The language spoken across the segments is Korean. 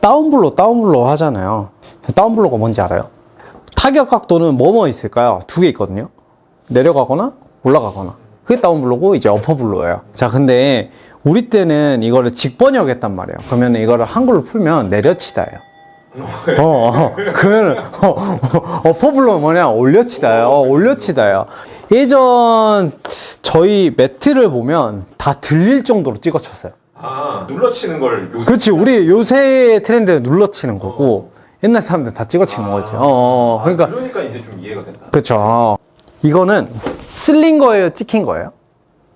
다운블로, 다운블로 하잖아요. 다운블로가 뭔지 알아요? 타격 각도는 뭐뭐 있을까요? 두 개 있거든요. 내려가거나 올라가거나. 그게 다운블로고 이제 어퍼블로예요. 자, 근데 우리 때는 이거를 직번역했단 말이에요. 그러면 이거를 한글로 풀면 내려치다예요. 어, 어, 그러면 어, 어, 어퍼블로 뭐냐 올려치다요. 올려치다요. 예전 저희 매트를 보면 다 들릴 정도로 찍어쳤어요. 아 눌러치는 걸 요새 그렇지 우리 요새 트렌드는 눌러치는 거고 옛날 사람들 다 찍어치는 거지. 어, 어, 그러니까 그러니까 이제 좀 이해가 된다. 그렇죠. 이거는 쓸린 거예요, 찍힌 거예요?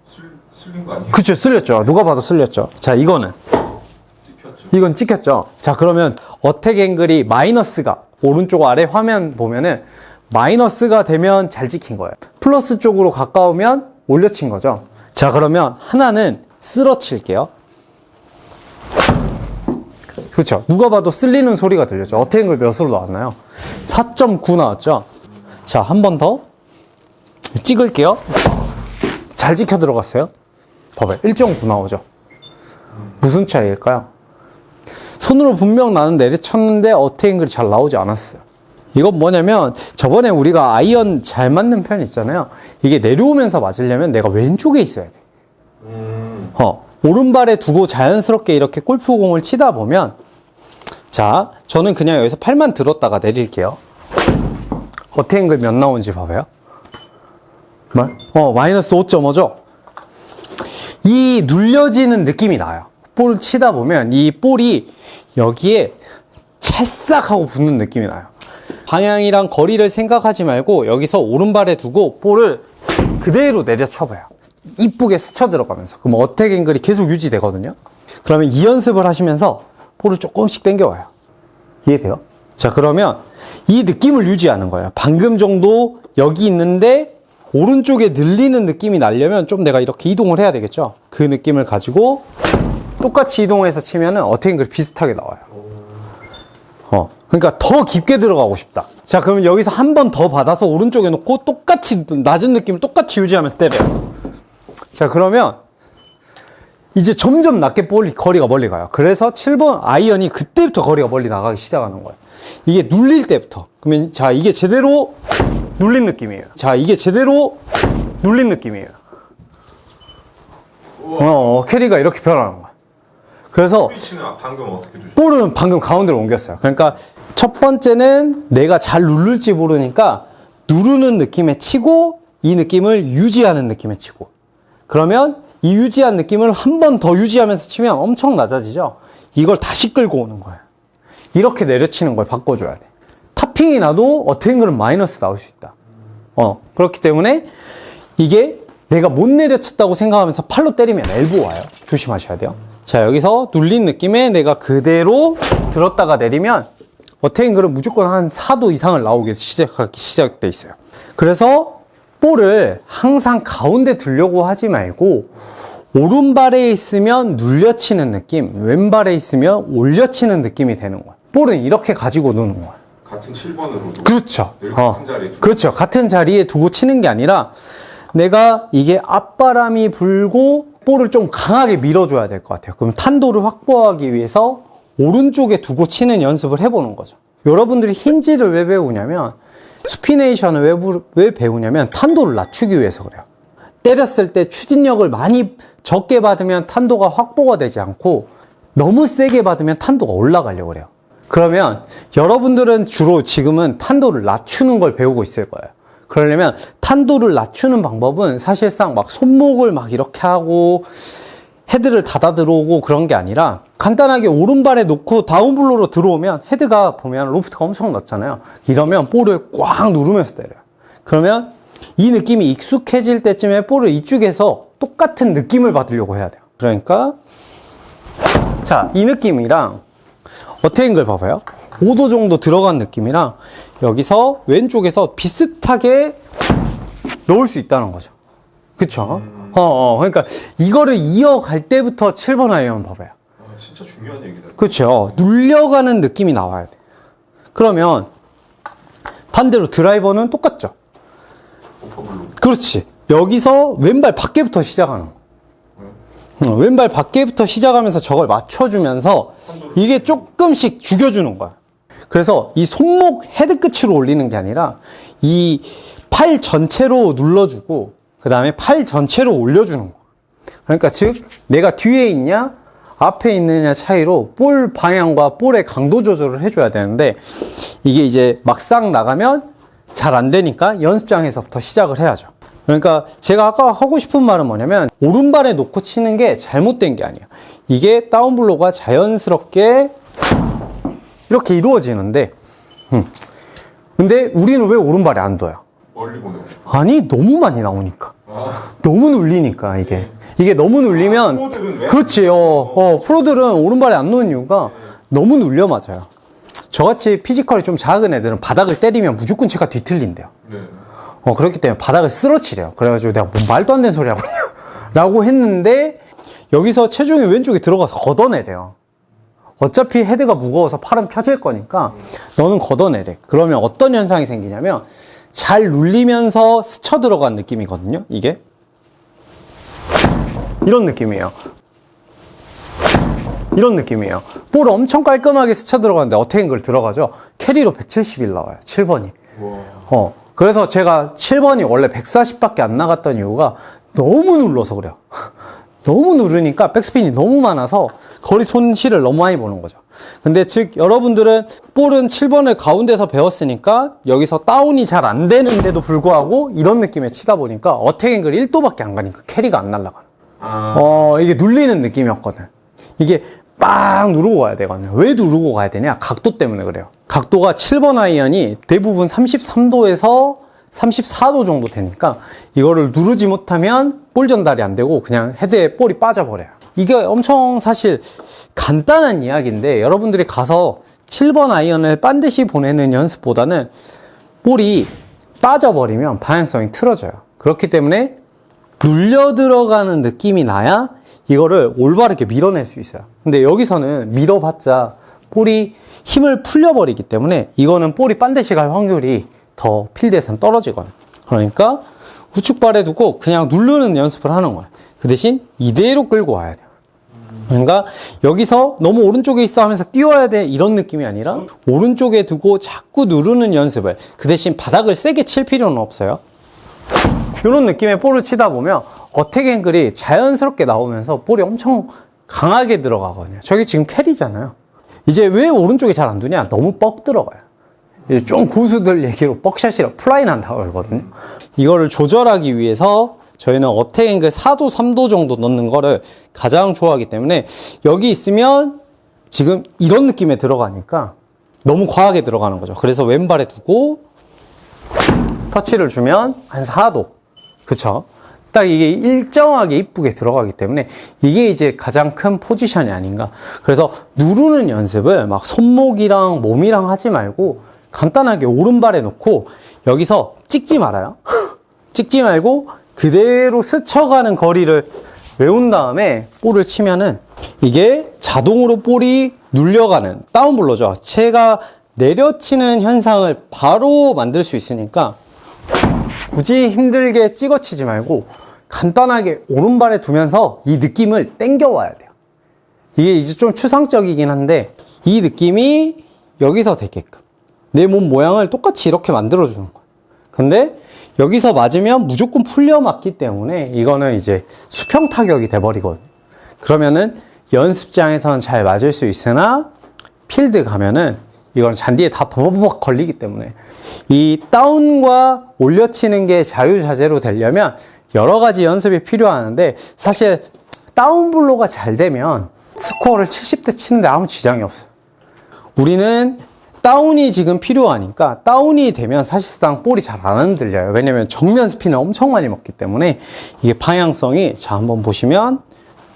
쓸 쓸린 거 아니에요? 그렇죠, 쓸렸죠. 누가 봐도 쓸렸죠. 자, 이거는 찍혔죠. 이건 찍혔죠. 자, 그러면 어택 앵글이 마이너스가 오른쪽 아래 화면 보면은 마이너스가 되면 잘 찍힌 거예요. 플러스 쪽으로 가까우면 올려친 거죠. 자, 그러면 하나는 쓸어칠게요. 그렇죠. 누가 봐도 쓸리는 소리가 들렸죠. 어택 앵글 몇으로 나왔나요? 4.9 나왔죠. 자, 한 번 더 찍을게요. 잘 찍혀 들어갔어요. 봐봐요. 1.9 나오죠. 무슨 차이일까요? 손으로 분명 나는 내리쳤는데 어테인글이 잘 나오지 않았어요. 이건 뭐냐면 저번에 우리가 아이언 잘 맞는 편 있잖아요. 이게 내려오면서 맞으려면 내가 왼쪽에 있어야 돼. 음. 어, 오른발에 두고 자연스럽게 이렇게 골프공을 치다 보면 자, 저는 그냥 여기서 팔만 들었다가 내릴게요. 어테인글 몇 나오는지 봐봐요. 뭐? 어, 마이너스 5.5죠? 이 눌려지는 느낌이 나요. 볼 치다 보면 이 볼이 여기에 찰싹 하고 붙는 느낌이 나요. 방향이랑 거리를 생각하지 말고 여기서 오른발에 두고 볼을 그대로 내려쳐봐요. 이쁘게 스쳐 들어가면서. 그럼 어택 앵글이 계속 유지되거든요. 그러면 이 연습을 하시면서 볼을 조금씩 당겨와요. 이해돼요? 자, 그러면 이 느낌을 유지하는 거예요. 방금 정도 여기 있는데 오른쪽에 늘리는 느낌이 나려면 좀 내가 이렇게 이동을 해야 되겠죠? 그 느낌을 가지고 똑같이 이동해서 치면은 어택 앵글이 비슷하게 나와요. 어. 그러니까 더 깊게 들어가고 싶다. 자, 그러면 여기서 한 번 더 받아서 오른쪽에 놓고 똑같이 낮은 느낌을 똑같이 유지하면서 때려요. 자, 그러면 이제 점점 낮게 볼이 거리가 멀리 가요. 그래서 7번 아이언이 그때부터 거리가 멀리 나가기 시작하는 거예요. 이게 눌릴 때부터. 그러면 자, 이게 제대로 눌린 느낌이에요. 자, 이게 제대로 눌린 느낌이에요. 어, 어, 캐리가 이렇게 변하는 거야. 그래서 방금 어떻게? 볼은 방금 가운데로 옮겼어요. 그러니까 첫 번째는 내가 잘 누를지 모르니까 누르는 느낌에 치고 이 느낌을 유지하는 느낌에 치고 그러면 이 유지한 느낌을 한 번 더 유지하면서 치면 엄청 낮아지죠. 이걸 다시 끌고 오는 거예요. 이렇게 내려치는 걸 바꿔줘야 돼. 타핑이 나도 어택글은 마이너스 나올 수 있다. 어 그렇기 때문에 이게 내가 못 내려쳤다고 생각하면서 팔로 때리면 엘보 와요. 조심하셔야 돼요. 자 여기서 눌린 느낌에 내가 그대로 들었다가 내리면 어택글은 무조건 한 4도 이상을 나오게 시작하기 시작돼 있어요. 그래서 볼을 항상 가운데 두려고 하지 말고 오른발에 있으면 눌려치는 느낌, 왼발에 있으면 올려치는 느낌이 되는 거야. 볼은 이렇게 가지고 노는 거야. 같은 7번으로도 그렇죠. 늘 어. 같은 자리에 두고 그렇죠. 같은 자리에 두고 치는 게 아니라 내가 이게 앞바람이 불고 볼을 좀 강하게 밀어줘야 될 것 같아요. 그럼 탄도를 확보하기 위해서 오른쪽에 두고 치는 연습을 해보는 거죠. 여러분들이 힌지를 왜 배우냐면 스피네이션을 왜, 부- 왜 배우냐면 탄도를 낮추기 위해서 그래요. 때렸을 때 추진력을 많이 적게 받으면 탄도가 확보가 되지 않고 너무 세게 받으면 탄도가 올라가려고 그래요. 그러면 여러분들은 주로 지금은 탄도를 낮추는 걸 배우고 있을 거예요. 그러려면 탄도를 낮추는 방법은 사실상 막 손목을 막 이렇게 하고 헤드를 닫아 들어오고 그런 게 아니라 간단하게 오른발에 놓고 다운블로로 들어오면 헤드가 보면 로프트가 엄청 낮잖아요. 이러면 볼을 꽉 누르면서 때려요. 그러면 이 느낌이 익숙해질 때쯤에 볼을 이쪽에서 똑같은 느낌을 받으려고 해야 돼요. 그러니까 자, 이 느낌이랑 어테인글 봐봐요. 5도 정도 들어간 느낌이랑 여기서 왼쪽에서 비슷하게 넣을 수 있다는 거죠. 그쵸? 어, 어, 그러니까 이거를 이어갈 때부터 7번 아이언 봐봐요. 아, 진짜 중요한 얘기다. 그렇죠. 눌려가는 느낌이 나와야 돼. 그러면 반대로 드라이버는 똑같죠. 그렇지. 여기서 왼발 밖에부터 시작하는 거. 어, 왼발 밖에부터 시작하면서 저걸 맞춰주면서 이게 조금씩 죽여주는 거야. 그래서 이 손목 헤드 끝으로 올리는 게 아니라 이 팔 전체로 눌러주고 그 다음에 팔 전체로 올려주는 거야. 그러니까 즉 내가 뒤에 있냐 앞에 있느냐 차이로 볼 방향과 볼의 강도 조절을 해줘야 되는데 이게 이제 막상 나가면 잘 안 되니까 연습장에서부터 시작을 해야죠. 그러니까 제가 아까 하고 싶은 말은 뭐냐면 오른발에 놓고 치는 게 잘못된 게 아니에요. 이게 다운블로가 자연스럽게 이렇게 이루어지는데 음. 근데 우리는 왜 오른발에 안 둬요? 멀리 보내고 싶어. 아니 너무 많이 나오니까 아, 너무 눌리니까 이게. 이게 너무 눌리면 왜? 그렇지 어, 어 프로들은 오른발에 안 놓는 이유가 너무 눌려 맞아요. 저같이 피지컬이 좀 작은 애들은 바닥을 때리면 무조건 제가 뒤틀린대요. 네. 어 그렇기 때문에 바닥을 쓰러치래요. 그래가지고 내가 뭐 말도 안 되는 소리 하고 있냐 라고 했는데 여기서 체중이 왼쪽에 들어가서 걷어내래요. 어차피 헤드가 무거워서 팔은 펴질 거니까 너는 걷어내래. 그러면 어떤 현상이 생기냐면 잘 눌리면서 스쳐 들어간 느낌이거든요 이게 이런 느낌이에요. 이런 느낌이에요. 볼 엄청 깔끔하게 스쳐 들어가는데 어택앵글 들어가죠? 캐리로 171 나와요. 7번이. 와. 어. 그래서 제가 7번이 원래 140밖에 안 나갔던 이유가 너무 눌러서 그래요. 너무 누르니까 백스핀이 너무 많아서 거리 손실을 너무 많이 보는 거죠. 근데 즉 여러분들은 볼은 7번을 가운데서 배웠으니까 여기서 다운이 잘 안 되는데도 불구하고 이런 느낌에 치다 보니까 어택 앵글 1도밖에 안 가니까 캐리가 안 날아가는 아, 어, 이게 눌리는 느낌이었거든. 이게 빡 누르고 가야 되거든요. 왜 누르고 가야 되냐? 각도 때문에 그래요. 각도가 7번 아이언이 대부분 33도에서 34도 정도 되니까 이거를 누르지 못하면 볼 전달이 안 되고 그냥 헤드에 볼이 빠져버려요. 이게 엄청 사실 간단한 이야기인데 여러분들이 가서 7번 아이언을 반드시 보내는 연습보다는 볼이 빠져버리면 방향성이 틀어져요. 그렇기 때문에 눌려 들어가는 느낌이 나야 이거를 올바르게 밀어낼 수 있어요. 근데 여기서는 밀어봤자 볼이 힘을 풀려버리기 때문에 이거는 볼이 반드시 갈 확률이 더 필드에선 떨어지거든. 그러니까 우측발에 두고 그냥 누르는 연습을 하는 거야. 그 대신 이대로 끌고 와야 돼요. 그러니까 여기서 너무 오른쪽에 있어 하면서 뛰어야 돼 이런 느낌이 아니라 오른쪽에 두고 자꾸 누르는 연습을 그 대신 바닥을 세게 칠 필요는 없어요. 이런 느낌의 볼을 치다 보면 어택 앵글이 자연스럽게 나오면서 볼이 엄청 강하게 들어가거든요. 저게 지금 캐리잖아요. 이제 왜 오른쪽에 잘 안 두냐? 너무 뻑 들어가요. 이제 좀 고수들 얘기로 뻑샷이라 플라이 난다고 그러거든요. 이거를 조절하기 위해서 저희는 어택 앵글 4도, 3도 정도 넣는 거를 가장 좋아하기 때문에 여기 있으면 지금 이런 느낌에 들어가니까 너무 과하게 들어가는 거죠. 그래서 왼발에 두고 터치를 주면 한 4도. 그쵸? 딱 이게 일정하게 이쁘게 들어가기 때문에 이게 이제 가장 큰 포지션이 아닌가. 그래서 누르는 연습을 막 손목이랑 몸이랑 하지 말고 간단하게 오른발에 놓고 여기서 찍지 말아요. 찍지 말고 그대로 스쳐가는 거리를 외운 다음에 볼을 치면은 이게 자동으로 볼이 눌려가는 다운블로죠. 채가 내려치는 현상을 바로 만들 수 있으니까 굳이 힘들게 찍어치지 말고 간단하게 오른발에 두면서 이 느낌을 땡겨와야 돼요. 이게 이제 좀 추상적이긴 한데 이 느낌이 여기서 되게끔 내 몸 모양을 똑같이 이렇게 만들어 주는 거예요. 근데 여기서 맞으면 무조건 풀려 맞기 때문에 이거는 이제 수평 타격이 돼 버리거든요. 그러면은 연습장에서는 잘 맞을 수 있으나 필드 가면은 이건 잔디에 다 버벅버벅 걸리기 때문에 이 다운과 올려치는 게 자유자재로 되려면 여러 가지 연습이 필요하는데 사실 다운 블로가 잘 되면 스코어를 70대 치는데 아무 지장이 없어요. 우리는 다운이 지금 필요하니까 다운이 되면 사실상 볼이 잘 안 흔들려요. 왜냐면 정면 스핀을 엄청 많이 먹기 때문에 이게 방향성이 자 한번 보시면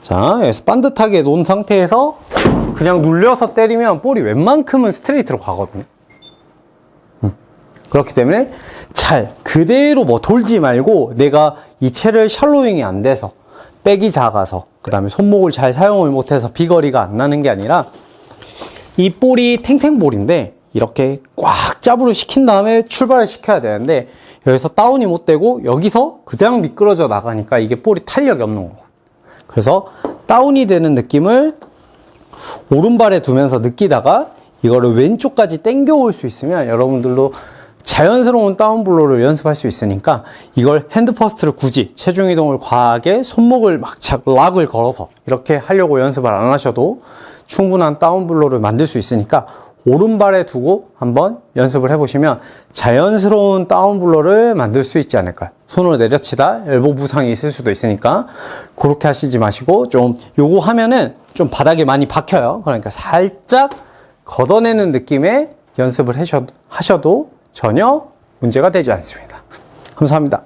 자 여기서 반듯하게 놓은 상태에서 그냥 눌려서 때리면 볼이 웬만큼은 스트레이트로 가거든요. 음. 그렇기 때문에 잘 그대로 뭐 돌지 말고 내가 이 채를 샬로잉이 안 돼서 백이 작아서 그 다음에 손목을 잘 사용을 못해서 비거리가 안 나는 게 아니라 이 볼이 탱탱볼인데 이렇게 꽉 짜부를 시킨 다음에 출발을 시켜야 되는데 여기서 다운이 못 되고 여기서 그냥 미끄러져 나가니까 이게 볼이 탄력이 없는 거고. 그래서 다운이 되는 느낌을 오른발에 두면서 느끼다가 이거를 왼쪽까지 당겨올 수 있으면 여러분들도 자연스러운 다운블로를 연습할 수 있으니까 이걸 핸드퍼스트를 굳이 체중 이동을 과하게 손목을 막 착, 락을 걸어서 이렇게 하려고 연습을 안 하셔도 충분한 다운블로를 만들 수 있으니까 오른발에 두고 한번 연습을 해보시면 자연스러운 다운블로를 만들 수 있지 않을까요? 손으로 내려치다 엘보 부상이 있을 수도 있으니까 그렇게 하시지 마시고 좀 요거 하면은 좀 바닥에 많이 박혀요. 그러니까 살짝 걷어내는 느낌의 연습을 하셔도 전혀 문제가 되지 않습니다. 감사합니다.